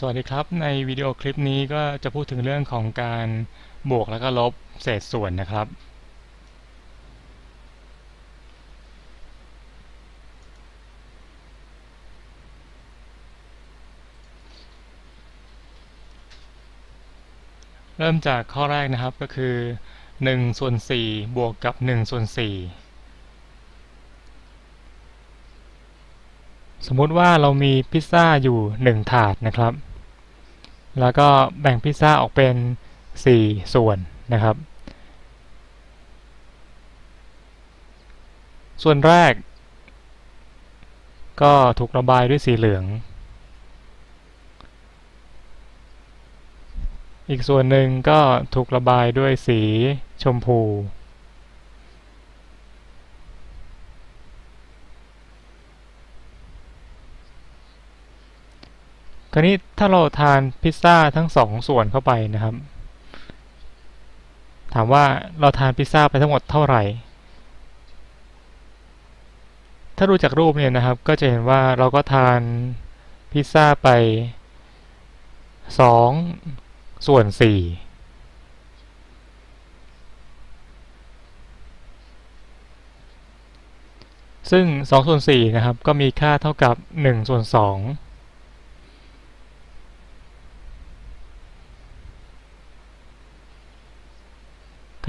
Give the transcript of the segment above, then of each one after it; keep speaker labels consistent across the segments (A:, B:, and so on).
A: สวัสดีครับ ในวิดีโอคลิปนี้ก็จะพูดถึงเรื่องของการบวกแล้วก็ลบเศษส่วนนะครับ เริ่มจากข้อแรกนะครับก็คือ1ส่วน4บวกกับ1ส่วน4สมมุติว่าเรามีพิซซ่าอยู่ 1 ถาดนะครับ แล้วก็แบ่งพิซซ่าออกเป็น 4 ส่วนนะครับ ส่วนแรก ก็ถูกระบายด้วยสีเหลือง อีกส่วนหนึ่งก็ถูกระบายด้วยสีชมพู คราวนี้ถ้าเราทานพิซซ่าทั้งสองส่วนเข้าไปนะครับ ถามว่าเราทานพิซซ่าไปทั้งหมดเท่าไหร่ ถ้าดูจากรูปเนี่ยนะครับ ก็จะเห็นว่าเราก็ทานพิซซ่าไป2ส่วน4ซึ่ง2ส่วน4นะครับ ก็มีค่าเท่ากับ1ส่วน2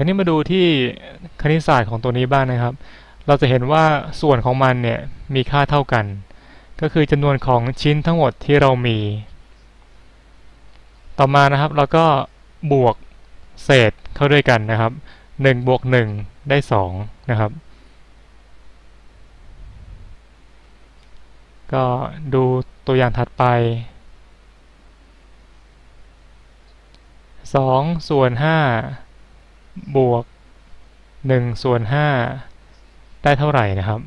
A: คราวนี้มาดูที่คณิตศาสตร์ของตัวนี้บ้างนะครับ เราจะเห็นว่าส่วนของมันเนี่ยมีค่าเท่ากัน ก็คือจำนวนของชิ้นทั้งหมดที่เรามี ต่อมานะครับเราก็บวกเศษเข้าด้วยกันนะครับ1บวก1ได้2นะครับ ก็ดูตัวอย่างถัดไป2ส่วน5 บวก1ส่วน5ได้เท่าไหร่นะครับ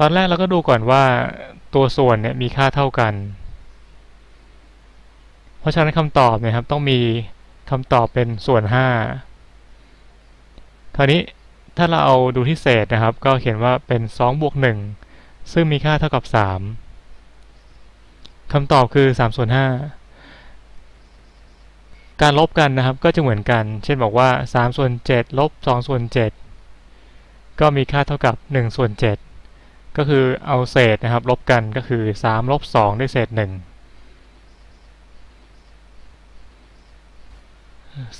A: ตอนแรกเราก็ดูก่อนว่าตัวส่วนเนี่ยมีค่าเท่ากัน เพราะฉะนั้นคำตอบเนะครับต้องมีคำตอบเป็นส่วน5คราวนี้ถ้าเราเอาดูที่เศษนะครับ ก็เขียนว่าเป็น2บวก1ซึ่งมีค่าเท่ากับ 3คำตอบคือ3ส่วน5 การลบกันนะครับก็จะเหมือนกัน เช่นบอกว่า3ส่วน7ลบ2ส่วน7ก็มีค่าเท่ากับ1ส่วน7ก็คือเอาเศษนะครับลบกันก็คือ3ลบ2ได้เศษ 1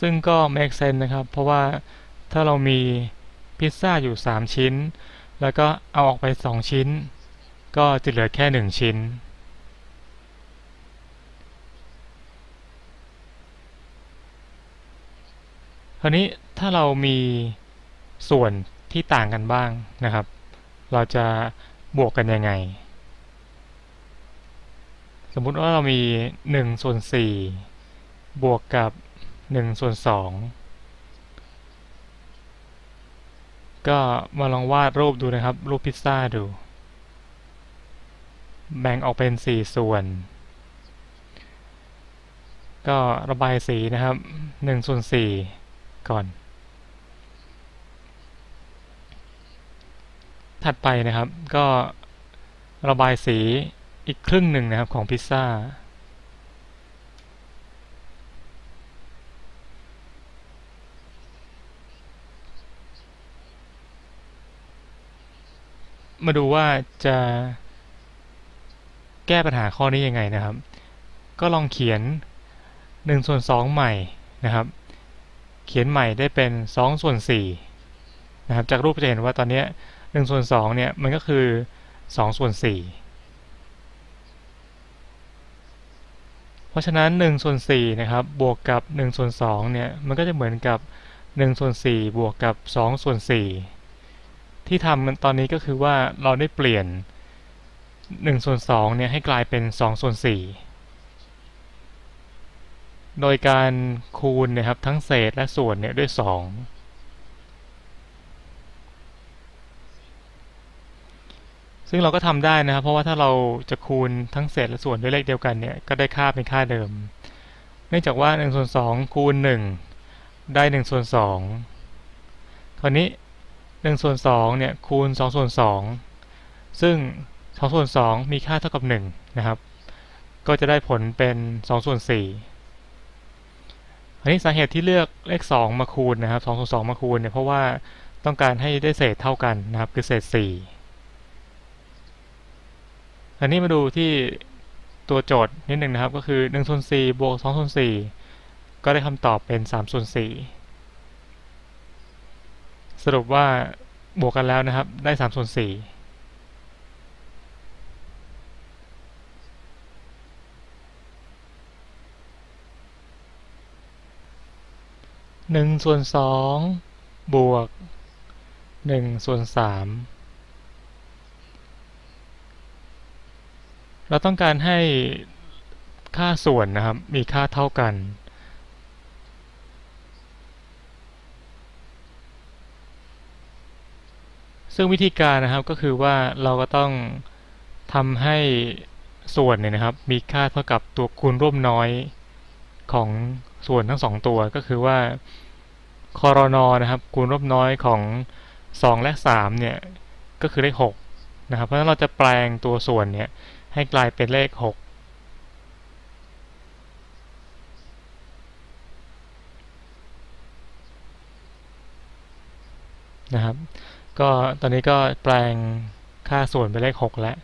A: ซึ่งก็ make sense นะครับ เพราะว่าถ้าเรามีพิซซ่าอยู่ 3 ชิ้น แล้วก็เอาออกไป 2 ชิ้น ก็จะเหลือแค่ 1 ชิ้น ราวนี้ถ้าเรามีส่วนที่ต่างกันบ้างนะครับ เราจะบวกกันยังไง สมมุติว่าเรามี1ส่วน4บวกกับ1ส่วน2ก็มาลองวาดรูปดูนะครับ รูปพิซซ่าดู แบ่งออกเป็น 4 ส่วน ก็ระบายสีนะครับ1ส่วน4 ก่อน ถัดไปนะครับก็ระบายสีอีกครึ่งหนึ่งนะครับของพิซซ่ามาดูว่าจะแก้ปัญหาข้อนี้ยังไงนะครับ ก็ลองเขียน1ส่วน2ใหม่นะครับ เขียนใหม่ได้เป็น2ส่วน4นะครับจากรูปจะเห็นว่าตอนนี้1ส่วน2เนี่ยมันก็คือ2ส่วน4เพราะฉะนั้น1ส่วน4นะครับบวกกับ1ส่วน2เนี่ยมันก็จะเหมือนกับ1ส่วน4บวกกับ2ส่วน4ที่ทำมันตอนนี้ก็คือว่าเราได้เปลี่ยน1ส่วน2เนี่ยให้กลายเป็น2ส่วน4 โดยการคูณนะครับทั้งเศษและส่วนเนี่ยด้วย 2 ซึ่งเราก็ทำได้นะครับ เพราะว่าถ้าเราจะคูณทั้งเศษและส่วนด้วยเลขเดียวกันเนี่ยก็ได้ค่าเป็นค่าเดิม เนื่องจากว่า1ส่วน2คูณ 1 ได้1ส่วน2คราวนี้1ส่วน2เนี่ยคูณ2ส่วน2ซึ่ง2ส่วน2มีค่าเท่ากับ1นะครับ ก็จะได้ผลเป็น2ส่วน4 อันนี้สาเหตุที่เลือกเลข 2 มาคูณนะครับ2ส่วน2มาคูณเนี่ยเพราะว่าต้องการให้ได้เศษเท่ากันนะครับคือเศษ 4 อันนี้มาดูที่ตัวโจทย์นิดหนึ่งนะครับ ก็คือ1ส่วน4บวก2ส่วน4ก็ได้คำตอบเป็น3ส่วน4สรุปว่าบวกกันแล้วนะครับได้3ส่วน4 หนึ่งส่วนสองบวกหนึ่งส่วนสามเราต้องการให้ค่าส่วนนะครับ มีค่าเท่ากัน ซึ่งวิธีการนะครับก็คือว่าเราก็ต้องทำให้ส่วนเนี่ยนะครับ มีค่าเท่ากับตัวคูณร่วมน้อยของ ส่วนทั้งสองตัวก็คือว่าคอรนอนะครับคูณรบน้อยของ 2 และ 3 เนี่ย ก็คือเลข6นะครับ เพราะฉะนั้นเราจะแปลงตัวส่วนเนี่ยให้กลายเป็นเลข 6นะครับ ก็ตอนนี้ก็แปลงค่าส่วนเป็นเลข 6 แล้ว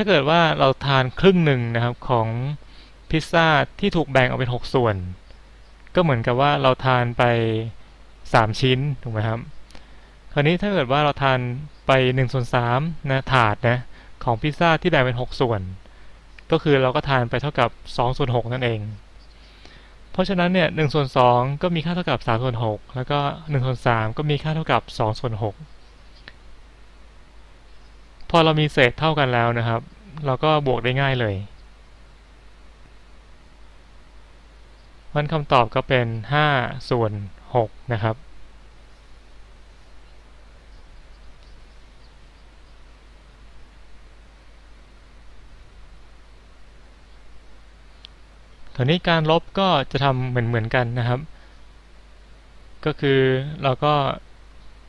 A: ถ้าเกิดว่าเราทานครึ่งหนึ่งนะครับของพิซซ่าที่ถูกแบ่งออกเป็น 6 ส่วน ก็เหมือนกับว่าเราทานไป 3 ชิ้นถูกไหมครับ คราวนี้ถ้าเกิดว่าเราทานไป1ส่วน3นะถาดนะของพิซซ่าที่แบ่งเป็น 6 ส่วน ก็คือเราก็ทานไปเท่ากับ2ส่วน6นั่นเอง เพราะฉะนั้นเนี่ย1ส่วน2ก็มีค่าเท่ากับ3ส่วน6แล้วก็1ส่วน3ก็มีค่าเท่ากับ2ส่วน6 พอเรามีเศษเท่ากันแล้วนะครับ เราก็บวกได้ง่ายเลยมันคำตอบก็เป็น 5 ส่วน 6 นะครับทีนี้การลบก็จะทำเหมือนเหมือนกันนะครับ ก็คือเราก็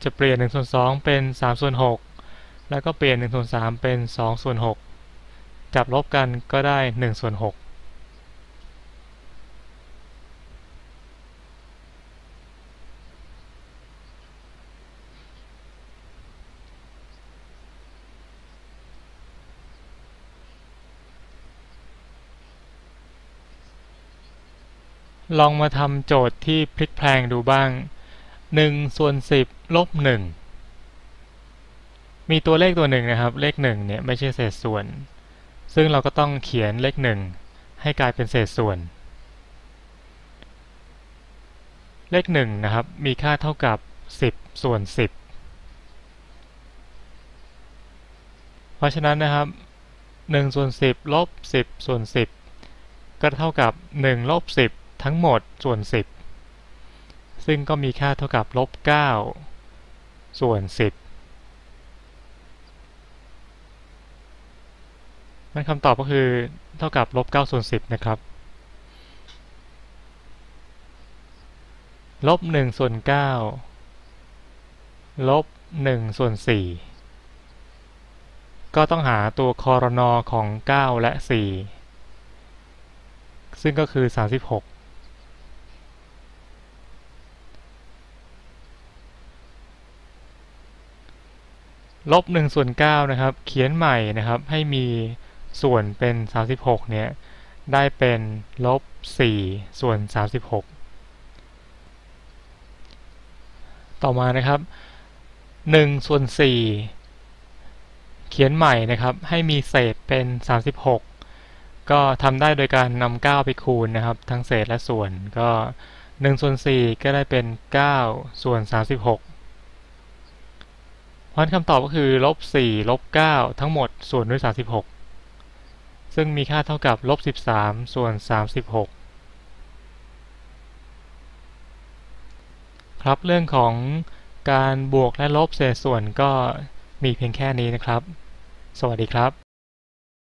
A: จะเปลี่ยน1ส่วน2เป็น 3 ส่วน 6 แล้วก็เปลี่ยน1ส่วน3เป็น2ส่วน6จับลบกันก็ได้1ส่วน6ลองมาทำโจทย์ที่พลิกแพลงดูบ้าง 1 ส่วน 10 ลบ 1 มีตัวเลขตัวหนึ่งนะครับ เลขหนึ่งเนี่ยไม่ใช่เศษส่วน ซึ่งเราก็ต้องเขียนเลขหนึ่งให้กลายเป็นเศษส่วน เลขหนึ่งนะครับ มีค่าเท่ากับ 10 ส่วน 10 เพราะฉะนั้นนะครับ1ส่วน10ลบ10 ส่วน 10 ก็เท่ากับ1ลบ10 ทั้งหมดส่วน 10 ซึ่งก็มีค่าเท่ากับลบ9ส่วน 10 นั่นคำตอบก็คือเท่ากับลบ9ส่วน10 นะครับ ลบ1ส่วน9ลบ1ส่วน4ก็ต้องหาตัวคอรนอของ 9 และ 4 ซึ่งก็คือ 36ลบ1ส่วน9นะครับ เขียนใหม่นะครับ ให้มี ส่วนเป็น 36 เนี่ย ได้เป็นลบ 4 ส่วน 36 ต่อมานะครับ 1 ส่วน 4 เขียนใหม่นะครับ ให้มีเศษเป็น 36 ก็ทำได้โดยการนำ9ไปคูณนะครับ ทั้งเศษและส่วนก็ 1 ส่วน 4 ก็ได้เป็น 9 ส่วน 36เพราะคำตอบก็คือลบ4ลบ9ทั้งหมดส่วนด้วย 36 ซึ่งมีค่าเท่ากับลบ13 ส่วน 36 ครับเรื่องของการบวกและลบเศษส่วนก็มีเพียงแค่นี้นะครับ สวัสดีครับ